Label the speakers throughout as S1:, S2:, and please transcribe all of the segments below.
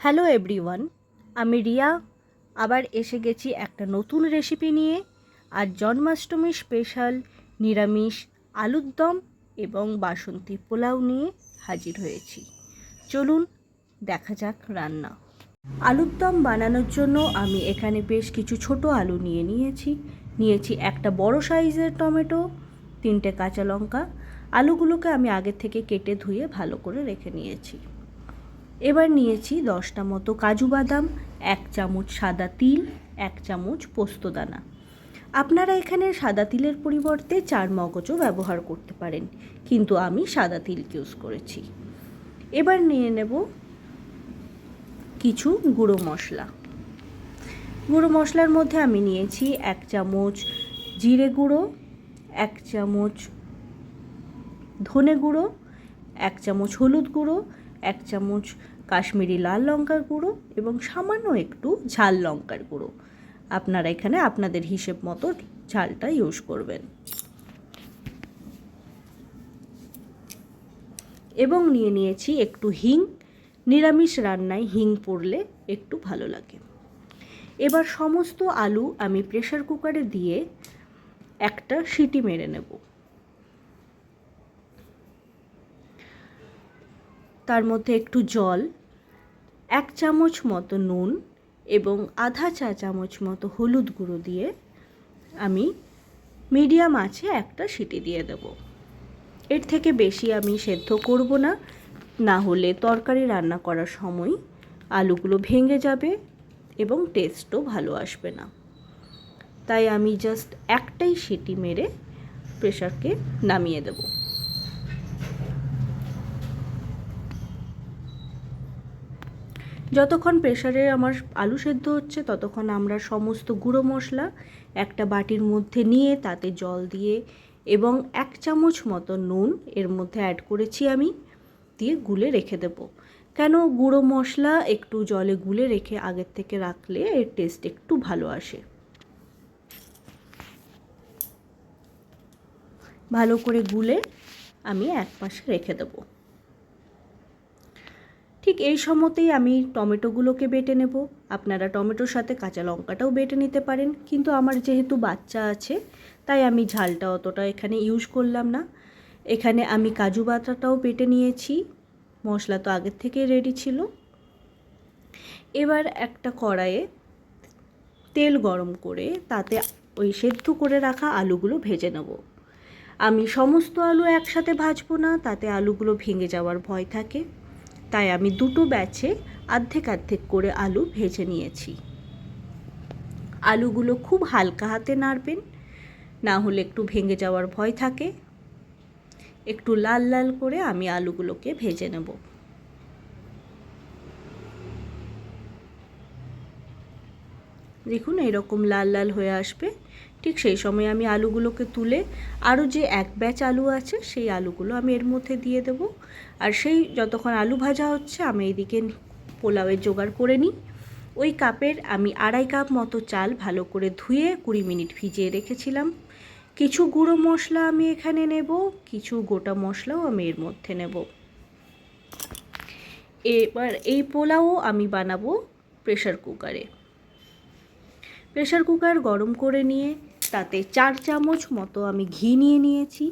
S1: Hello everyone, আমি রিয়া। আবার এসে গেছি একটা নতুন রেসিপি নিয়ে। আর জন্মাষ্টমী স্পেশাল নিরামিষ আলুর দম এবং বাসন্তী পোলাও নিয়ে হাজির হয়েছি। চলুন দেখা যাক রান্না। আলুর দম বানানোর জন্য আমি এখানে বেশ কিছু ছোট আলু নিয়ে নিয়েছি। নিয়েছি একটা বড় সাইজের টমেটো, তিনটে কাঁচা লঙ্কা। আলুগুলোকে আমি আগের থেকে কেটে ধুয়ে ভালো করে রেখে নিয়েছি। এবার নিয়েছি দশটা মতো কাজু বাদাম, এক চামচ সাদা তিল, এক চামচ পোস্তদানা আপনারা এখানে সাদা তিলের পরিবর্তে চার মগজও ব্যবহার করতে পারেন, কিন্তু আমি সাদা তিল ইউজ করেছি। এবার নিয়ে নেব কিছু গুঁড়ো মশলা। গুঁড়ো মশলার মধ্যে আমি নিয়েছি এক চামচ জিরে গুঁড়ো, এক চামচ ধনে গুঁড়ো, এক চামচ হলুদ গুঁড়ো এক চামচ কাশ্মীরি লাল লঙ্কার গুঁড়ো এবং সামান্য একটু ঝাল লঙ্কার গুঁড়ো। আপনারা এখানে আপনাদের হিসেব মতো ঝালটা ইউজ করবেন। এবং নিয়ে নিয়েছি একটু হিং। নিরামিষ রান্নায় হিং পড়লে একটু ভালো লাগে। এবার সমস্ত আলু আমি প্রেশার কুকারে দিয়ে একটা সিটি মেরে নেব। তার মধ্যে একটু জল, এক চামচ মতো নুন এবং আধা চা চামচ মতো হলুদ গুঁড়ো দিয়ে আমি মিডিয়াম আছে একটা সিটি দিয়ে দেব। এর থেকে বেশি আমি সেদ্ধ করব না না হলে তরকারি রান্না করার সময় আলুগুলো ভেঙে যাবে এবং টেস্টও ভালো আসবে না। তাই আমি জাস্ট একটাই সিটি মেরে প্রেশারকে নামিয়ে দেবো। যতক্ষণ প্রেশারে আমার আলু সেদ্ধ হচ্ছে, ততক্ষণ আমরা সমস্ত গুঁড়ো মশলা একটা বাটির মধ্যে নিয়ে তাতে জল দিয়ে এবং এক চামচ মতো নুন এর মধ্যে অ্যাড করেছি আমি, দিয়ে গুলে রেখে দেব। কেন গুঁড়ো মশলা একটু জলে গুলে রেখে আগের থেকে রাখলে এর টেস্ট একটু ভালো আসে। ভালো করে গুলে আমি এক পাশে রেখে দেবো। ঠিক এই সময়তেই আমি টমেটোগুলোকে বেটে নেব। আপনারা টমেটোর সাথে কাঁচা লঙ্কাটাও বেটে নিতে পারেন। কিন্তু আমার যেহেতু বাচ্চা আছে, তাই আমি ঝালটা অতটা এখানে ইউজ করলাম না। এখানে আমি কাজু বাটাটাও বেটে নিয়েছি। মশলা তো আগের থেকে রেডি ছিল। এবার একটা কড়াইয়ে তেল গরম করে তাতে ওই সেদ্ধ করে রাখা আলুগুলো ভেজে নেব। আমি সমস্ত আলু একসাথে ভাজবো না, তাতে আলুগুলো ভেঙে যাওয়ার ভয় থাকে। তাই আমি দুটো ব্যাচে আর্ধেক আর্ধেক করে আলু ভেজে নিয়েছি। আলুগুলো খুব হালকা হাতে নাড়বেন, না হলে একটু ভেঙে যাওয়ার ভয় থাকে। একটু লাল লাল করে আমি আলুগুলোকে ভেজে নেব। দেখুন, এরকম লাল লাল হয়ে আসবে। ঠিক সেই সময় আমি আলুগুলোকে তুলে আরও যে এক ব্যাচ আলু আছে সেই আলুগুলো আমি এর মধ্যে দিয়ে দেব। আর সেই যতক্ষণ আলু ভাজা হচ্ছে আমি এদিকে পোলাওয়ের জোগাড় করে নিই। ওই কাপের আমি আড়াই কাপ মতো চাল ভালো করে ধুয়ে কুড়ি মিনিট ভিজিয়ে রেখেছিলাম। কিছু গুঁড়ো মশলা আমি এখানে নেব, কিছু গোটা মশলাও আমি এর মধ্যে নেব। এবার এই পোলাও আমি বানাবো প্রেশার কুকারে। প্রেশার কুকার গরম করে নিয়ে তাতে চার চামচ মতো আমি ঘি নিয়ে নিয়েছি।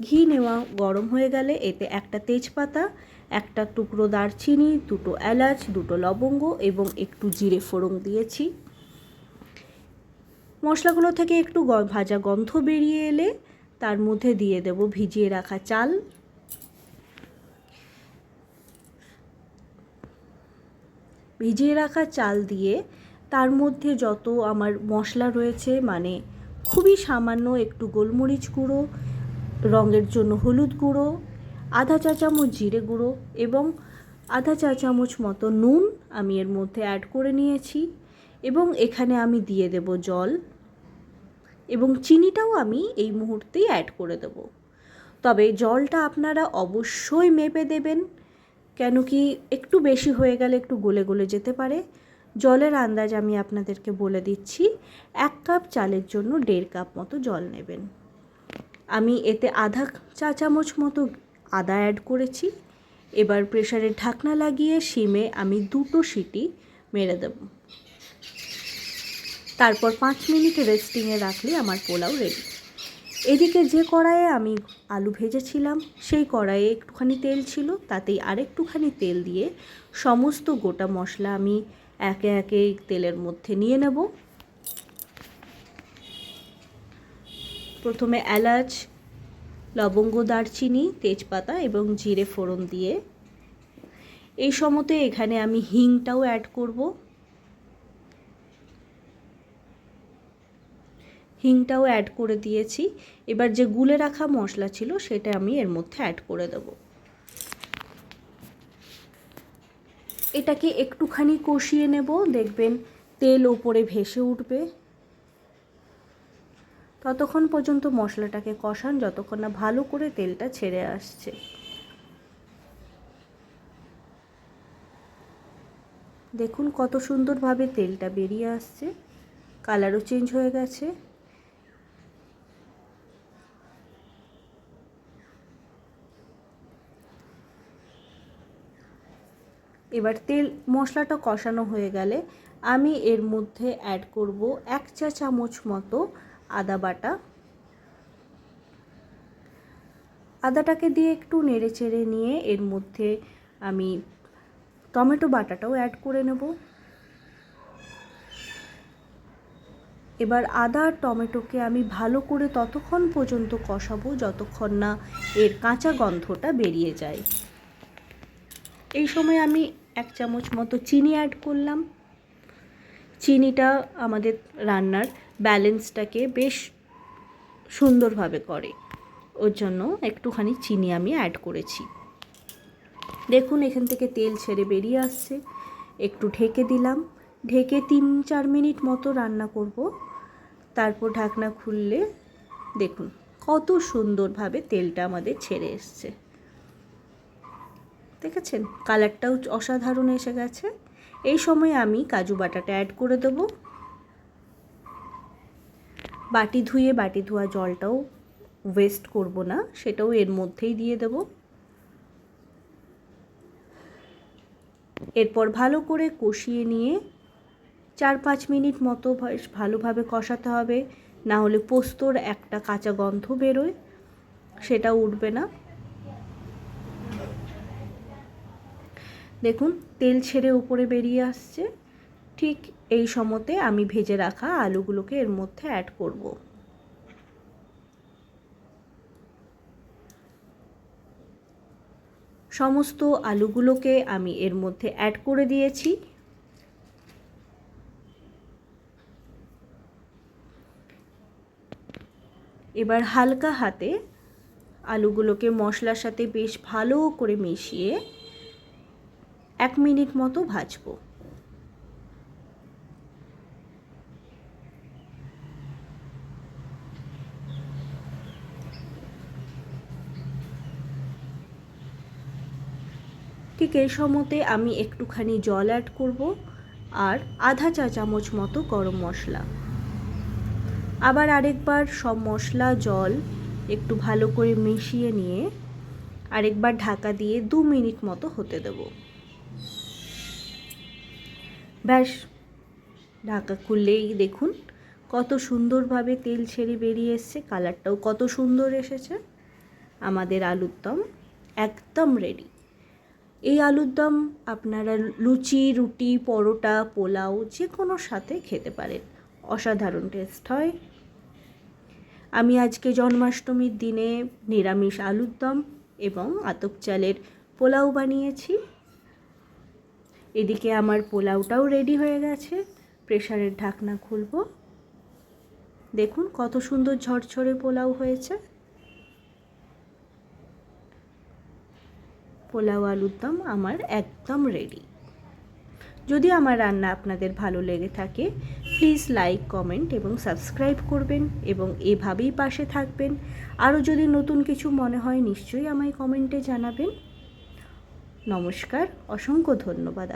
S1: ঘি নেওয়া গরম হয়ে গেলে এতে একটা তেজপাতা, একটা টুকরো দারচিনি, দুটো এলাচ, দুটো লবঙ্গ এবং একটু জিরে ফোড়ন দিয়েছি। মশলাগুলো থেকে একটু ভাজা গন্ধ বেরিয়ে এলে তার মধ্যে দিয়ে দেব ভিজিয়ে রাখা চাল। ভিজিয়ে রাখা চাল দিয়ে তার মধ্যে যত আমার মশলা রয়েছে মানে খুবই সামান্য একটু গোলমরিচ গুঁড়ো, রঙের জন্য হলুদ গুঁড়ো, আধা চা চামচ জিরে গুঁড়ো এবং আধা চা চামচ মতো নুন আমি এর মধ্যে অ্যাড করে নিয়েছি এবং এখানে আমি দিয়ে দেব জল এবং চিনিটাও আমি এই মুহূর্তেই অ্যাড করে দেব। তবে জলটা আপনারা অবশ্যই মেপে দেবেন, কেন কি একটু বেশি হয়ে গেলে একটু গলে গলে যেতে পারে। জলের আন্দাজ আমি আপনাদেরকে বলে দিচ্ছি, এক কাপ চালের জন্য দেড় কাপ মতো জল নেবেন। আমি এতে আধা চা চামচ মতো আদা অ্যাড করেছি। এবার প্রেশারের ঢাকনা লাগিয়ে সিমে আমি দুটো সিটি মেরে দেব। তারপর পাঁচ মিনিট রেস্টিংয়ে রাখলে আমার পোলাও রেডি এদিকে যে কড়াইয়ে আমি আলু ভেজেছিলাম, সেই কড়াইয়ে একটুখানি তেল ছিল, তাতেই আরেকটুখানি তেল দিয়ে সমস্ত গোটা মশলা আমি একে একে তেলের মধ্যে নিয়ে নেব। প্রথমে এলাচ, লবঙ্গ, দারচিনি, তেজপাতা এবং জিরে ফোড়ন দিয়ে এই সময়তে এখানে আমি হিংটাও অ্যাড করব। হিংটাও অ্যাড করে দিয়েছি। এবার যে গুলে রাখা মশলা ছিল সেটা আমি এর মধ্যে অ্যাড করে দেব। এটাকে একটুখানি কষিয়ে নেব, দেখবেন তেল ওপরে ভেসে উঠবে। ততক্ষণ পর্যন্ত মশলাটাকে কষান, যতক্ষণ না ভালো করে তেলটা ছেড়ে আসছে। দেখুন কত সুন্দরভাবে তেলটা বেরিয়ে আসছে। কালারও চেঞ্জ হয়ে গেছে। এবার তেল মশলাটা কষানো হয়ে গেলে আমি এর মধ্যে অ্যাড করব এক চা চামচ মতো আদা বাটা। আদাটাকে দিয়ে একটু নেড়ে চেড়ে নিয়ে এর মধ্যে আমি টমেটো বাটাটাও অ্যাড করে নেব। এবার আদা আর টমেটোকে আমি ভালো করে ততক্ষণ পর্যন্ত কষাবো যতক্ষণ না এর কাঁচা গন্ধটা বেরিয়ে যায়। এই সময় আমি এক চামচ মতো চিনি অ্যাড করলাম। চিনিটা আমাদের রান্নার ব্যালেন্সটাকে বেশ সুন্দরভাবে করে। ওর জন্য একটুখানি চিনি আমি অ্যাড করেছি। দেখুন, এখান থেকে তেল ছেড়ে বেরিয়ে আসছে। একটু ঢেকে দিলাম। ঢেকে তিন চার মিনিট মতো রান্না করব। তারপর ঢাকনা খুললে দেখুন, কত সুন্দরভাবে তেলটা আমাদের ছেড়ে এসছে। দেখেছেন? কালারটাও অসাধারণ এসে গেছে। এই সময় আমি কাজু বাটাটা অ্যাড করে দেব। বাটি ধুয়ে বাটি ধোয়া জলটাও ওয়েস্ট করব না, সেটাও এর মধ্যেই দিয়ে দেব। এরপর ভালো করে কষিয়ে নিয়ে চার পাঁচ মিনিট মতো ভালোভাবে কষাতে হবে। না হলে পোস্তর একটা কাঁচা গন্ধ বেরোয়, সেটা উঠবে না। দেখুন, তেল ছেড়ে উপরে বেরিয়ে আসছে। ঠিক এই সময়তে আমি ভেজে রাখা আলুগুলোকে এর মধ্যে অ্যাড করব। সমস্ত আলুগুলোকে আমি এর মধ্যে অ্যাড করে দিয়েছি। এবার হালকা হাতে আলুগুলোকে মশলার সাথে বেশ ভালো করে মিশিয়ে এক মিনিট মতো ভাজবো। ঠিক এই সময়তে আমি একটুখানি জল অ্যাড করব আর আধা চা চামচ মতো গরম মশলা। আবার আরেকবার সব মশলা, জল একটু ভালো করে মিশিয়ে নিয়ে আরেকবার ঢাকা দিয়ে দু মিনিট মতো হতে দেবো। ব্যাস, ঢাকা খুললেই দেখুন কত সুন্দরভাবে তেল ছেড়ে বেরিয়ে এসছে, কালারটাও কত সুন্দর এসেছে। আমাদের আলুর দম একদম রেডি এই আলুর দম আপনারা লুচি, রুটি, পরোটা, পোলাও যে কোনো সাথে খেতে পারেন। অসাধারণ টেস্ট হয়। আমি আজকে জন্মাষ্টমীর দিনে নিরামিষ আলুর দম এবং আতপ চালের পোলাও বানিয়েছি। এদিকে আমার পোলাওটাও রেডি হয়ে গেছে প্রেশারের ঢাকনা খুলব। দেখুন কত সুন্দর ঝরঝরে পোলাও হয়েছে। পোলাও আলুর দম আমার একদম রেডি যদি আমার রান্না আপনাদের ভালো লেগে থাকে প্লিজ লাইক কমেন্ট এবং সাবস্ক্রাইব করবেন এবং এভাবেই পাশে থাকবেন। আরও যদি নতুন কিছু মনে হয়, নিশ্চয়ই আমায় কমেন্টে জানাবেন। নমস্কার, অসংখ্য ধন্যবাদ।